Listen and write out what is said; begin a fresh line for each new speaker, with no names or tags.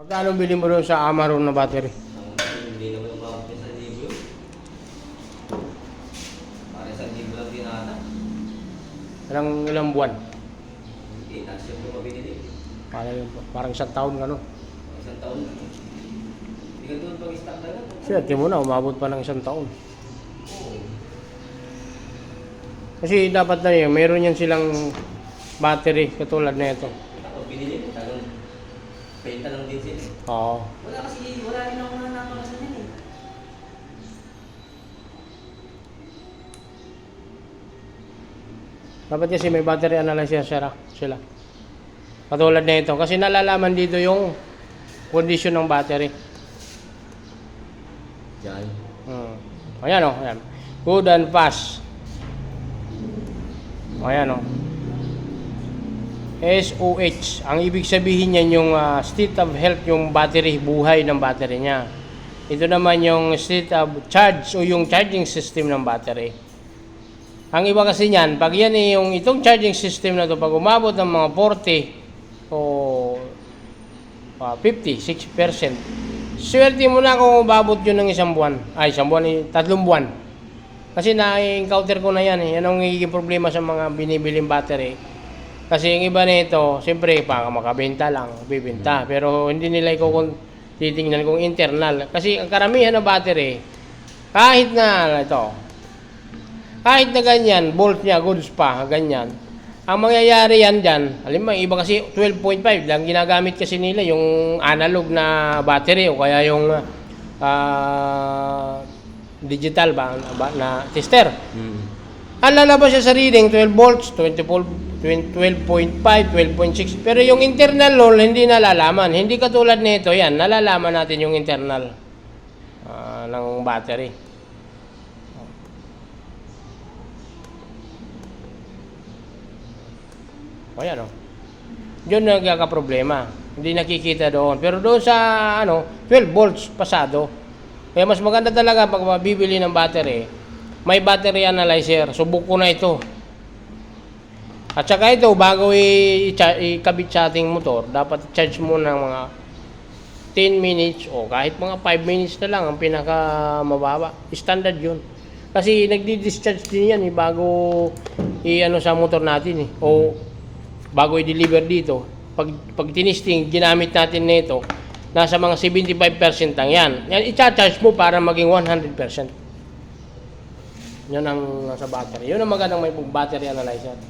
Magkano bili mo doon sa Amaron na battery?
Hindi naman umabot sa libo yun. Parang sa libo lang din ata.
Ilang, ilang buwan?
Hindi, taas yung bumabili
Parang, parang isang taon gano'n.
Isang taon na. Hindi ka doon pag-stock na lang.
Swerte mo na, umabot pa ng isang taon. Kasi dapat na yun, meron yan silang battery katulad na ito.
Ako binili talagang benta lang din sila.
Oo.
Wala kasi, wala rin ako na napakasan yan eh.
Dapat kasi may battery analyzer sila. sila. Katulad na ito. Kasi nalalaman dito yung condition ng battery.
Diyan.
Hmm. Ayan o. ayan. Good and fast. Ayan o. SOH. Ang ibig sabihin niyan yung ah, state of health, yung battery, buhay ng battery niya. Ito naman yung state of charge o yung charging system ng battery. Ang iba kasi niyan, pag yan eh, yung itong charging system na to pag umabot ng mga 40 o ah, 50, 60%, swerte mo na kung umabot yun ng isang buwan. Ay, isang buwan, eh, tatlong buwan. Kasi na-encounter ko na yan eh. Yan ang nagiging problema sa mga binibiling battery. Kasi yung iba nito, siyempre, para makabenta lang, bibenta. Pero hindi nila iko titingnan kung internal. Kasi ang karamihan ng battery, kahit na ito, kahit na ganyan, volt niya, goods pa, ganyan. Ang mangyayari yan dyan, alam mo, iba kasi 12.5 lang ginagamit kasi nila yung analog na battery o kaya yung ah, digital ba, ba na tester.
Hmm.
Ang lalabas siya sa reading, 12 volts, 24 12.5, 12.6. Pero yung internal load, hindi nalalaman. Hindi katulad nito, yan, nalalaman natin yung internal ah, ng battery. O yan o. Yun nagkakaproblema. Hindi nakikita doon. Pero doon sa ano, 12 volts pasado. Kaya mas maganda talaga pag mabibili ng battery, may battery analyzer. Subok ko na ito. At saka ito, bago ikabit sa ating motor, dapat charge mo ng mga 10 minutes o kahit mga 5 minutes na lang ang pinaka mababa. Standard yun. Kasi nagdi-discharge din yan eh, bago i-ano sa motor natin eh. O bago i-deliver dito. Pag, pag tinisting, ginamit natin nito, nasa mga 75% lang yan. Yan, i-charge mo para maging 100%. Yan ang nasa battery. Yun ang magandang may battery analyzer.